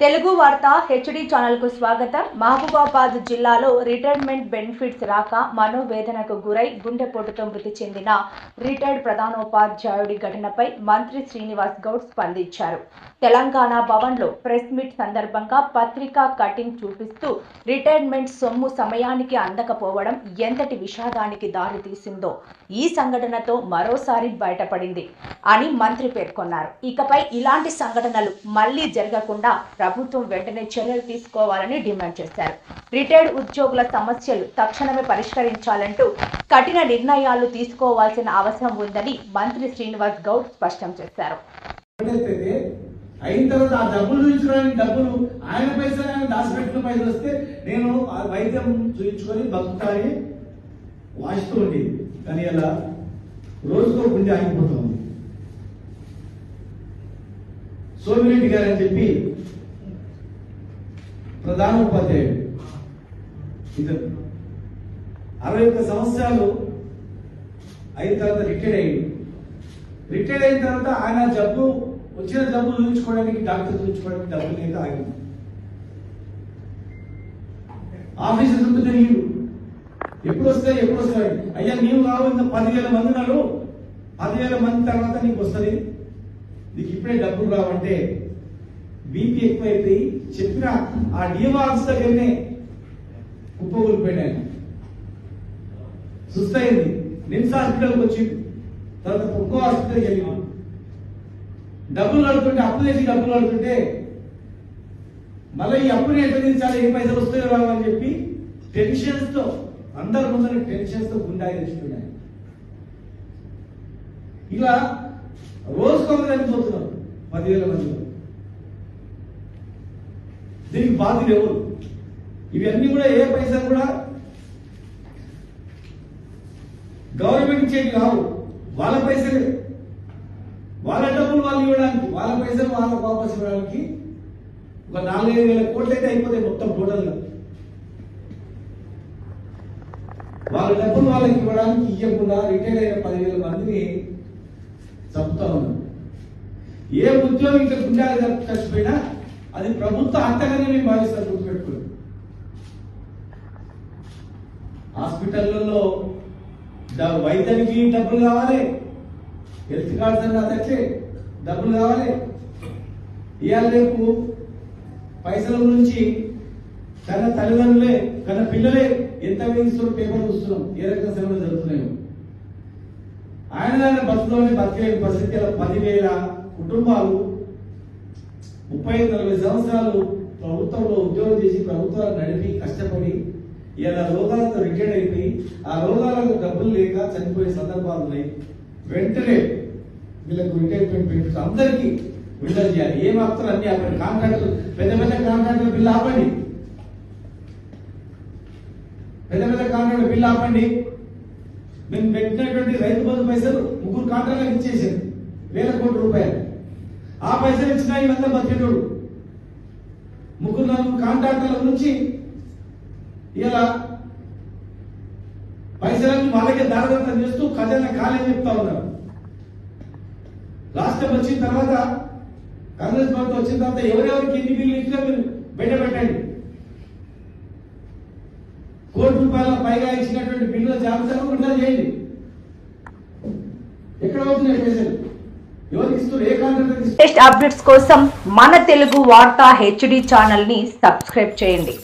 తెలుగు వార్త హెచ్డి ఛానల్కు స్వాగతం. మహబూబాబాద్ జిల్లాలో రిటైర్మెంట్ బెనిఫిట్స్ రాక మనోవేదనకు గురై గుండెపోటుతో మృతి చెందిన రిటైర్డ్ ప్రధానోపాధ్యాయుడి ఘటనపై మంత్రి శ్రీనివాస్ గౌడ్ స్పందించారు. తెలంగాణ భవన్లో ప్రెస్ మీట్ సందర్భంగా పత్రికా కటింగ్ చూపిస్తూ రిటైర్మెంట్ సొమ్ము సమయానికి అందకపోవడం ఎంతటి విషాదానికి దారితీసిందో ఈ సంఘటనతో మరోసారి బయటపడింది అని మంత్రి పేర్కొన్నారు. ఇకపై ఇలాంటి సంఘటనలు మళ్ళీ జరగకుండా ప్రభుత్వం వెంటనే చర్యలు తీసుకోవాలని డిమాండ్ చేశారు. రిటైర్డ్ ఉద్యోగుల సమస్యలు తక్షణమే పరిష్కరించాలంటూ కఠిన నిర్ణయాలు తీసుకోవాల్సిన అవసరం ఉందని మంత్రి శ్రీనివాస్ గౌడ్ స్పష్టం చేశారు. అయిన తర్వాత ఆ డబ్బులు చూపించుకోవడానికి డబ్బులు ఆయన పైసలు ఆయన దాచిపెట్టిన పైసలు వస్తే నేను ఆ వైద్యం చూపించుకొని బతుకుతాని వాసిస్తూ ఉండేది కానీ అలా రోజుకో గుండె ఆగిపోతుంది. సోమిరెడ్డి గారు అని చెప్పి ప్రధాన ఉపాధ్యాయుడు ఇతను అరవై ఒక్క సంవత్సరాలు అయిన తర్వాత రిటైర్డ్ అయ్యింది రిటైర్డ్ అయిన తర్వాత ఆయన జబ్బు వచ్చిన జబ్బు చూపించుకోవడానికి డాక్టర్ చూపించుకోవడానికి డబ్బులు లేక ఆగింది. ఆఫీస్ చుట్టూ తిరిగి ఎప్పుడు వస్తాయి ఎప్పుడు వస్తాయి? అయ్యా నీవు రావు ఇంత పదివేల మంది ఉన్నారు. పదివేల మంది తర్వాత నీకు వస్తుంది. నీకు ఇప్పుడే డబ్బులు రావంటే బీపీ ఎక్కువైపోయి చెప్పిన ఆ డిమార్క్స్ దగ్గరనే కుప్పగూలిపోయాడు ఆయన సుస్తయింది నిమ్స్ హాస్పిటల్కి వచ్చి తర్వాత ఒక్కో హాస్పిటల్కి వెళ్ళినాం. డబ్బులు కడుతుంటే అప్పు చేసి డబ్బులు కడుతుంటే మళ్ళీ ఈ అప్పుని ఎట్లా తీర్చాలి ఏ పైసలు వస్తాయో రావు అని చెప్పి టెన్షన్స్తో అందరి ముందర టెన్షన్స్తో గుండాయి తెచ్చుకున్నాయి. ఇలా రోజు కొందరు చనిపోతున్నారు పదివేల మందిలో దీనికి బాధ్యులు ఎవరు? ఇవన్నీ కూడా ఏ పైసలు కూడా గవర్నమెంట్ చేయి కావు. వాళ్ళ పైసలు. వాళ్ళ డబ్బులు వాళ్ళు ఇవ్వడానికి వాళ్ళ పైసలు వాళ్ళ వాపస్ ఇవ్వడానికి ఒక నాలుగైదు వేల కోట్లు అయితే అయిపోతాయి మొత్తం టోటల్గా. వాళ్ళ డబ్బులు వాళ్ళకి ఇవ్వడానికి ఇవ్వకుండా రిటైర్ అయిన పదివేల మందిని చంపుతా ఉన్నారు. ఏ ఉద్యోగం ఇంకా గుండాలు చచ్చిపోయినా అది ప్రభుత్వ హత్యగానే మేము భావిస్తాం గుర్తుపెట్టుకుని హాస్పిటల్లో వైద్యానికి డబ్బులు కావాలి. హెల్త్ కార్డ్స్ అన్న అట్లే డబ్బులు కావాలి. ఇవాళ రేపు పైసల గురించి తన తల్లిదండ్రులే తన పిల్లలే ఎంత వేయిస్తున్న పేపర్ చూస్తున్నాం. ఏ రకంగా సేవలు జరుగుతున్నాయో. ఆయన దాన్ని బతుకులోని బతికే పరిస్థితి పదివేల కుటుంబాలు ముప్పై నలభై సంవత్సరాలు ప్రభుత్వంలో ఉద్యోగం చేసి ప్రభుత్వాలు నడిపి కష్టపడి ఇలా రోగాలతో రిటైర్డ్ అయిపోయి ఆ రోగాలకు డబ్బులు లేక చనిపోయే సందర్భాలు ఉన్నాయి. వెంటనే వీళ్ళకు రిటైర్మెంట్ బెనిఫిట్స్ అందరికీ విడుదల చేయాలి. ఏ మాత్రం అన్ని ఆపండి. కాంట్రాక్టర్ పెద్ద పెద్ద కాంట్రాక్టర్ బిల్లు ఆపండి. పెద్ద పెద్ద కాంట్రాక్టర్ బిల్లు ఆపండి. మేము పెట్టినటువంటి రైతు బంధు పైసలు ముగ్గురు కాంట్రాక్టర్లకు ఇచ్చేసారు వేల కోట్ల రూపాయలు. ఆ పైసలు ఇచ్చినా ఇవంతా బతికేటోడు ముగ్గురు నలుగురు కాంట్రాక్టర్ల నుంచి ఇలా పైసలన్నీ వాళ్ళకే దారదత్తం చేస్తూ ఖజానా ఖాళీ చెప్తా ఉన్నారు. రాష్ట్రం వచ్చిన తర్వాత కాంగ్రెస్ పార్టీ వచ్చిన తర్వాత ఎవరెవరికి ఎన్ని బిల్లు ఇచ్చినా మీరు బయట పెట్టండి. కోటి రూపాయల పైగా ఇచ్చినటువంటి బిల్లుల జాబితాను విడుదల చేయండి. ఎక్కడ అవుతున్నాయి పైసలు? లేటెస్ట్ అప్డేట్స్ కోసం మన తెలుగు వార్తా హెచ్డి ఛానల్ని సబ్స్క్రైబ్ చేయండి.